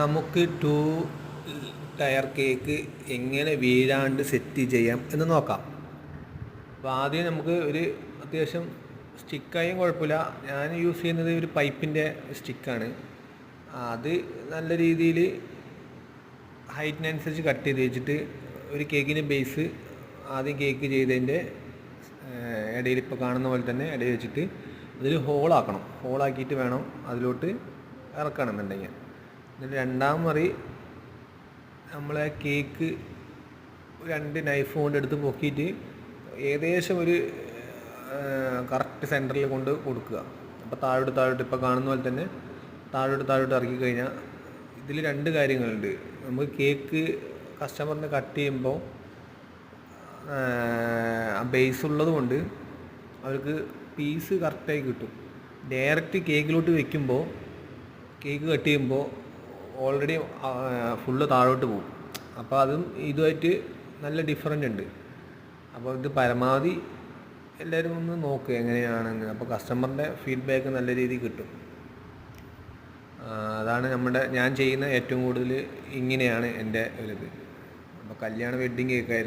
നമുക്ക് two tier cake എങ്ങനെ വീഴാണ്ട് set ചെയ്യാം എന്ന് നോക്കാം. അപ്പോൾ ആദ്യം നമുക്ക് ഒരു അത്യാവശ്യം സ്റ്റിക്കായും കുഴപ്പമില്ല. ഞാൻ യൂസ് ചെയ്യുന്നത് ഒരു പൈപ്പിന്റെ സ്റ്റിക്കാണ് അത് നല്ല രീതിയിൽ ഹൈറ്റിനനുസരിച്ച് കട്ട് ചെയ്ത് വെച്ചിട്ട് ഒരു കേക്കിന്റെ ബേസ് ആദ്യം കേക്ക് ചെയ്തതിന്റെ ഇടയിൽ ഇപ്പോൾ കാണുന്ന പോലെ തന്നെ ഇടയിൽ വെച്ചിട്ട് അതിൽ ഹോളാക്കണം ഹോളാക്കിയിട്ട് വേണം അതിലോട്ട് ഇറക്കണമെന്നുണ്ടെങ്കിൽ. എന്നിട്ട് രണ്ടാം മറി നമ്മളെ കേക്ക് രണ്ട് നൈഫ് കൊണ്ട് എടുത്ത് പൊക്കിയിട്ട് ഏകദേശം ഒരു കറക്റ്റ് സെന്ററിൽ കൊണ്ട് കൊടുക്കുക. അപ്പോൾ താഴോട്ട് താഴോട്ട് ഇപ്പോൾ കാണുന്ന പോലെ തന്നെ താഴോട്ട് താഴോട്ട് ഇറക്കി കഴിഞ്ഞാൽ ഇതിൽ രണ്ട് കാര്യങ്ങളുണ്ട്. നമുക്ക് കേക്ക് കസ്റ്റമറിന് കട്ട് ചെയ്യുമ്പോൾ ബേസ് ഉള്ളതുകൊണ്ട് അവർക്ക് പീസ് കറക്റ്റായി കിട്ടും. ഡയറക്റ്റ് കേക്കിലോട്ട് വെക്കുമ്പോൾ കേക്ക് കട്ട് ചെയ്യുമ്പോൾ ഓൾറെഡി ഫുള്ള് താഴോട്ട് പോകും. അപ്പോൾ അതും ഇതുമായിട്ട് നല്ല ഡിഫറന്റ് ഉണ്ട്. അപ്പോൾ ഇത് പരമാവധി എല്ലാവരും ഒന്ന് നോക്കുക എങ്ങനെയാണെന്ന്. അപ്പോൾ കസ്റ്റമറിന്റെ ഫീഡ്ബാക്ക് നല്ല രീതിയിൽ കിട്ടും. അതാണ് നമ്മുടെ ഞാൻ ചെയ്യുന്ന ഏറ്റവും കൂടുതൽ ഇങ്ങനെയാണ് എന്റെ ഒരിത്. അപ്പോൾ കല്യാണ വെഡ്ഡിങ് കേക്കായിരുന്നു